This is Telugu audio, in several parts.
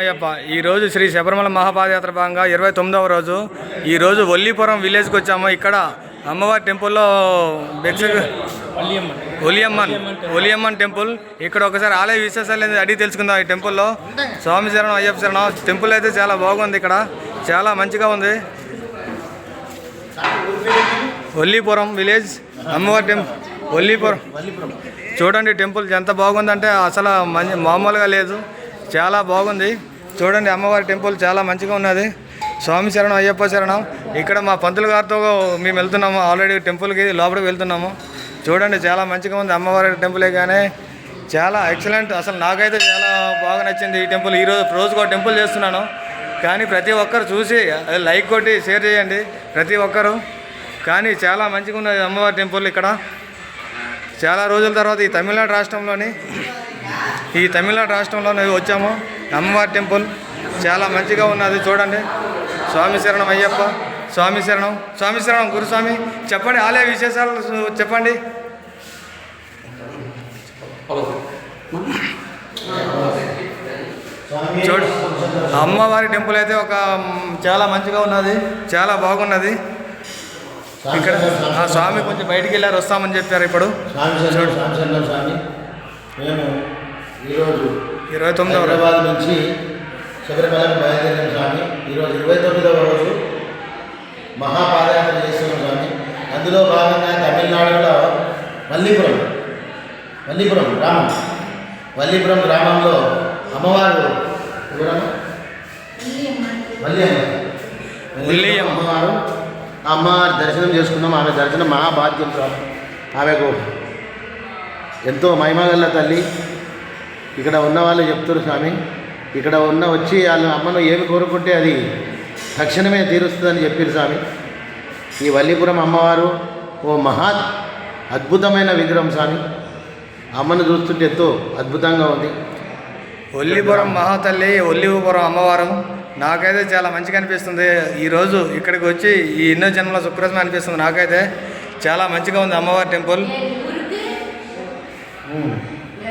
అయ్యప్ప ఈరోజు శ్రీ శబరిమల మహాపాదయాత్ర భాగంగా ఇరవై తొమ్మిదవ రోజు. ఈరోజు ఒల్లీపురం విలేజ్కి వచ్చాము. ఇక్కడ అమ్మవారి టెంపుల్లో ఒలియమ్మన్. ఒలియమ్మన్ టెంపుల్ ఇక్కడ ఒకసారి ఆలయ విశేషాలు ఏంది అడిగి తెలుసుకుందాం ఈ టెంపుల్లో స్వామి శరణం అయ్యప్ప శరణం. టెంపుల్ అయితే చాలా బాగుంది ఇక్కడ. చాలా మంచిగా ఉంది. ఒల్లీపురం విలేజ్ అమ్మవారి టెంపుల్ ఒల్లిపురం చూడండి టెంపుల్ ఎంత బాగుందంటే అసలు మంచి మామూలుగా లేదు. చాలా బాగుంది. చూడండి అమ్మవారి టెంపుల్ చాలా మంచిగా ఉన్నది. స్వామి శరణం అయ్యప్ప శరణం. ఇక్కడ మా పంతులు గారితో మేము వెళ్తున్నాము. ఆల్రెడీ టెంపుల్కి లోపలికి వెళ్తున్నాము. చూడండి చాలా మంచిగా ఉంది అమ్మవారి టెంపులే కానీ చాలా ఎక్సలెంట్ అసలు నాకైతే చాలా బాగా నచ్చింది ఈ టెంపుల్ ఈరోజు రోజుకో టెంపుల్ చేస్తున్నాను. కానీ ప్రతి ఒక్కరు చూసి అది లైక్ కొట్టి షేర్ చేయండి. ప్రతి ఒక్కరు. కానీ చాలా మంచిగా ఉన్నది అమ్మవారి టెంపుల్ ఇక్కడ. చాలా రోజుల తర్వాత ఈ తమిళనాడు రాష్ట్రంలోని ఈ తమిళనాడు రాష్ట్రంలోనే వచ్చాము. అమ్మవారి టెంపుల్ చాలా మంచిగా ఉన్నది చూడండి. స్వామి శరణం అయ్యప్ప స్వామి శరణం స్వామి శరణం గురుస్వామి. చెప్పండి ఆలయ విశేషాలు చెప్పండి. చూడు అమ్మవారి టెంపుల్ అయితే ఒక చాలా మంచిగా ఉన్నది చాలా బాగున్నది. ఇక్కడ ఆ స్వామి కొంచెం బయటికి వెళ్ళారు వస్తామని చెప్పారు ఇప్పుడు. చూడు స్వామి. మేము ఈరోజు ఇరవై తొమ్మిదవ. హైదరాబాద్ నుంచి శబరిమలకు బయలుదేరిన స్వామి ఈరోజు ఇరవై తొమ్మిదవ రోజు మహాపాదయాత్ర చేస్తున్నాం స్వామి అందులో భాగంగా తమిళనాడులో మల్లీపురం మల్లీపురం గ్రామం మల్లీపురం గ్రామంలో అమ్మవారు? మల్లి మల్లి అమ్మ అమ్మ. అమ్మవారు ఆ అమ్మవారి దర్శనం చేసుకున్నాం ఆమె దర్శనం మహాభాగ్యం స్వామి ఆమెకు ఎంతో మహిమగల్ల తల్లి ఇక్కడ ఉన్న వాళ్ళు చెప్తారు స్వామి ఇక్కడ ఉన్న వచ్చి వాళ్ళు అమ్మను ఏమి కోరుకుంటే అది తక్షణమే తీరుస్తుందని చెప్పారు స్వామి. ఈ వల్లీపురం అమ్మవారు ఓ మహా అద్భుతమైన విగ్రహం స్వామి. అమ్మను చూస్తుంటే ఎంతో అద్భుతంగా ఉంది. ఒల్లిపురం మహాతల్లి ఒల్లిపురం అమ్మవారు నాకైతే చాలా మంచిగా అనిపిస్తుంది. ఈరోజు ఇక్కడికి వచ్చి ఈ ఎన్నో జన్మల సుప్రజం అనిపిస్తుంది నాకైతే. చాలా మంచిగా ఉంది అమ్మవారి టెంపుల్.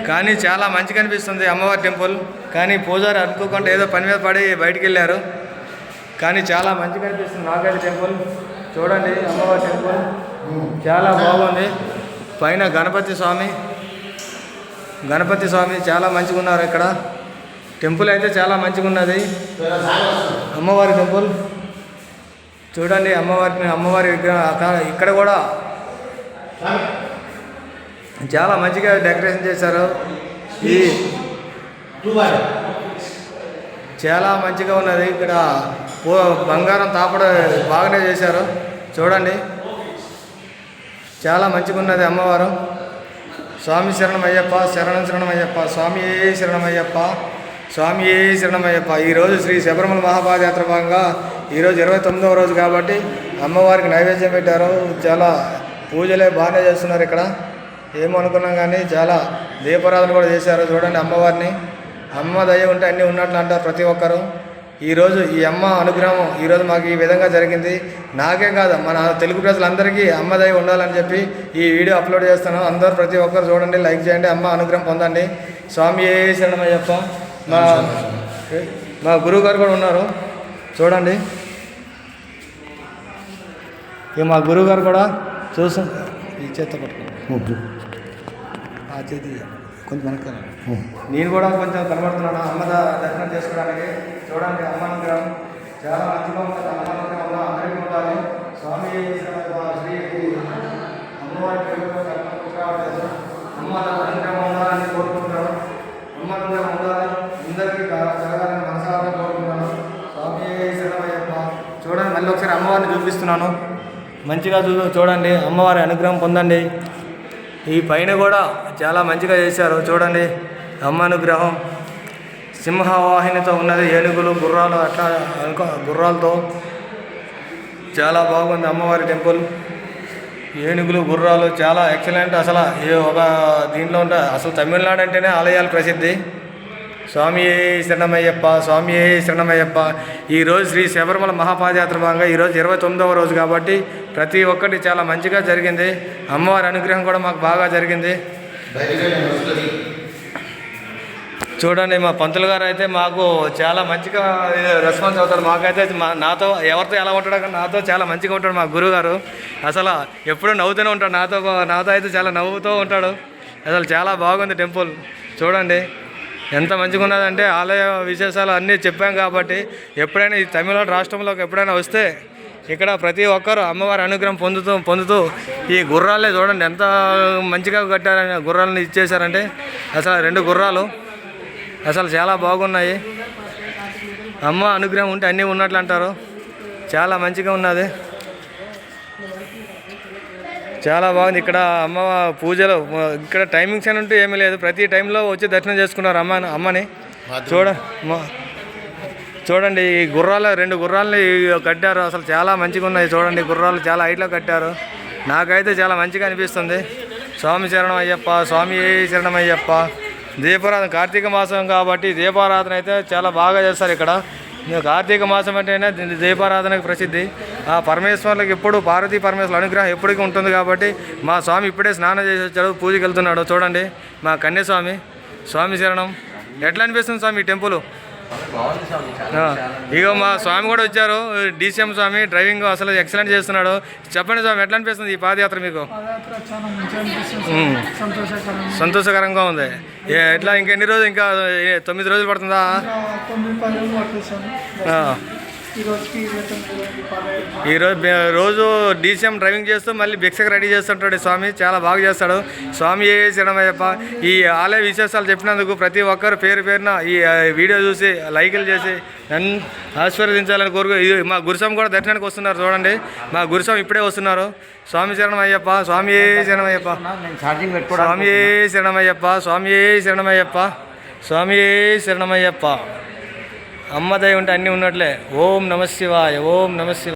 కానీ చాలా మంచిగా అనిపిస్తుంది అమ్మవారి టెంపుల్. కానీ పూజారి అనుకోకుండా ఏదో పని మీద పడి బయటికి వెళ్ళారు. కానీ చాలా మంచిగా అనిపిస్తుంది నాకైతే టెంపుల్. చూడండి అమ్మవారి టెంపుల్. చాలా బాగుంది. పైన గణపతి స్వామి. గణపతి స్వామి చాలా మంచిగా ఉన్నారు ఇక్కడ. టెంపుల్ అయితే చాలా మంచిగా ఉన్నది. అమ్మవారి టెంపుల్. చూడండి అమ్మవారిని అమ్మవారి విగ్రహం. అక్కడ- ఇక్కడ కూడా చాలా మంచిగా డెకరేషన్ చేశారు. ఈ చాలా మంచిగా ఉన్నది. ఇక్కడ బంగారం తాపడ బాగానే చేశారు. చూడండి. చాలా మంచిగా ఉన్నది అమ్మవారు. స్వామి శరణమయ్యప్ప శరణం శరణమయ్యప్ప స్వామి ఏ శరణమయ్యప్ప స్వామి ఏ శరణమయ్యప్ప. ఈరోజు శ్రీ శబరిమల మహాపాదయాత్ర భాగంగా ఈరోజు ఇరవై తొమ్మిదవ రోజు కాబట్టి అమ్మవారికి నైవేద్యం పెట్టారు. చాలా పూజలే బాగానే చేస్తున్నారు ఇక్కడ. ఏమనుకున్నాం కానీ చాలా దీపారాధన కూడా చేశారు. చూడండి అమ్మవారిని. అమ్మ దయ ఉంటే అన్నీ ఉన్నట్లు అంటారు ప్రతి ఒక్కరు. ఈరోజు ఈ అమ్మ అనుగ్రహం ఈరోజు మాకు ఈ విధంగా జరిగింది. నాకే కాదు మన తెలుగు ప్రజలందరికీ అమ్మ దయ ఉండాలని చెప్పి ఈ వీడియో అప్లోడ్ చేస్తాను అందరూ ప్రతి ఒక్కరు చూడండి లైక్ చేయండి అమ్మ అనుగ్రహం పొందండి. స్వామి ఏ శరణమయ్యప్ప. మా మా గురువు గారు కూడా ఉన్నారు. చూడండి. ఇక మా గురువు గారు కూడా చూసు ఈ చేత పట్టుకో ఆ చేతి కొంచెం వెనకాల నేను కూడా కొంచెం కనబడుతున్నాను. అమ్మ దర్శనం చేసుకోవడానికి చూడండి అమ్మ విగ్రహం చాలా మంచిగా ఉంటుంది అమ్మ అందరికీ ఉండాలి. స్వామి శ్రీ అమ్మవారి అమ్మ అనుగ్రహం ఉండాలని కోరుకుంటున్నాను. అమ్మ అనుగ్రహం ఉండాలి. అందరికీ జరగాలని కలగాలని మనసారా కోరుకుంటున్నాను. స్వామి శరణమయ్యప్ప చూడండి మళ్ళీ ఒకసారి అమ్మవారిని చూపిస్తున్నాను. మంచిగా చూ చూడండి అమ్మవారి అనుగ్రహం పొందండి. ఈ పైన కూడా చాలా మంచిగా చేశారు. చూడండి అమ్మానుగ్రహం సింహవాహినితో ఉన్నది ఏనుగులు గుర్రాలు అట్లా అనుకో గుర్రాలతో. చాలా బాగుంది అమ్మవారి టెంపుల్. ఏనుగులు గుర్రాలు చాలా ఎక్సలెంట్. అసలు ఈ ఒక దీంట్లో ఉంటా అసలు తమిళనాడు అంటేనే ఆలయాలు ప్రసిద్ధి. స్వామి శరణమయ్యప్ప స్వామి శరణమయ్యప్ప. ఈరోజు శ్రీ శబరిమల మహాపాదయాత్ర భాగంగా ఈరోజు ఇరవై తొమ్మిదవ రోజు కాబట్టి ప్రతి ఒక్కటి చాలా మంచిగా జరిగింది. అమ్మవారి అనుగ్రహం కూడా మాకు బాగా జరిగింది. చూడండి మా పంతులు గారు అయితే మాకు చాలా మంచిగా రెస్పాన్స్ అవుతారు. మాకైతే మా నాతో ఎవరితో ఎలా ఉంటాడో నాతో చాలా మంచిగా ఉంటాడు మా గురువు గారు అసలు ఎప్పుడూ నవ్వుతూనే ఉంటాడు. నాతో నాతో అయితే చాలా నవ్వుతూ ఉంటాడు. అసలు చాలా బాగుంది టెంపుల్. చూడండి. ఎంత మంచిగా ఉన్నదంటే ఆలయ విశేషాలు అన్నీ చెప్పాం కాబట్టి ఎప్పుడైనా ఈ తమిళనాడు రాష్ట్రంలోకి ఎప్పుడైనా వస్తే ఇక్కడ ప్రతి ఒక్కరు అమ్మవారి అనుగ్రహం పొందుతూ పొందుతూ ఈ గుర్రాలే చూడండి ఎంత మంచిగా కట్టారని గుర్రాలను ఇచ్చేసారంటే అసలు రెండు గుర్రాలు అసలు చాలా బాగున్నాయి. అమ్మ అనుగ్రహం ఉంటే అన్నీ ఉన్నట్లు అంటారు. చాలా మంచిగా ఉన్నది. చాలా బాగుంది. ఇక్కడ అమ్మ పూజలు ఇక్కడ టైమింగ్స్ అని ఉంటూ ఏమీ లేదు. ప్రతి టైంలో వచ్చి దర్శనం చేసుకున్నారు అమ్మ అమ్మని. చూడ చూడండి ఈ గుర్రాలు రెండు గుర్రాలని కట్టారు. అసలు చాలా మంచిగా ఉన్నాయి చూడండి గుర్రాలు చాలా హైట్లో కట్టారు. నాకైతే చాలా మంచిగా అనిపిస్తుంది. స్వామి శరణం అయ్యప్ప స్వామి శరణం అయ్యప్ప దీపారాధన కార్తీక మాసం కాబట్టి దీపారాధన అయితే చాలా బాగా చేస్తారు ఇక్కడ. ఇంకా కార్తీక మాసం అంటేనే దీపారాధనకు ప్రసిద్ధి. ఆ పరమేశ్వర్లకు ఎప్పుడు పార్వతీ పరమేశ్వరుల అనుగ్రహం ఎప్పటికీ ఉంటుంది కాబట్టి మా స్వామి ఇప్పుడే స్నానం చేసి వచ్చాడు పూజకి వెళ్తున్నాడు. చూడండి మా కన్యస్వామి స్వామి శరణం. ఎట్లా అనిపిస్తుంది స్వామి ఈ టెంపుల్? ఇగో మా స్వామి కూడా వచ్చారు. డీసీఎం స్వామి డ్రైవింగ్ అసలు ఎక్సలెంట్ చేస్తున్నాడు. చెప్పండి స్వామి ఎట్లా అనిపిస్తుంది ఈ పాదయాత్ర మీకు? సంతోషకరంగా ఉంది. ఎట్లా? ఇంకెన్ని రోజులు? ఇంకా తొమ్మిది రోజులు పడుతుందా? ఈ ఈరోజు రోజు డీసీఎం డ్రైవింగ్ చేస్తూ మళ్ళీ భిక్షకు రెడీ చేస్తుంటాడు స్వామి. చాలా బాగా చేస్తాడు. స్వామి ఏ శరణమయ్యప్ప ఈ ఆలయ విశేషాలు చెప్పినందుకు ప్రతి ఒక్కరు పేరు పేరున ఈ వీడియో చూసి లైకులు చేసి నన్ను ఆశీర్వదించాలని కోరుకు ఇది మా గురుస్వామి కూడా దర్శనానికి వస్తున్నారు చూడండి. మా గురుస్వామి ఇప్పుడే వస్తున్నారు. స్వామి శరణమయ్యప్ప స్వామి ఏ శరణమయ్యప్ప ఛార్జింగ్ స్వామి ఏ శరణమయ్యప్ప స్వామి ఏ శరణమయ్యప్ప స్వామి ఏ శరణమయ్యప్ప అమ్మ దయ ఉంటే అన్నీ ఉన్నట్లే. ఓం నమశివాయ ఓం నమశివాయ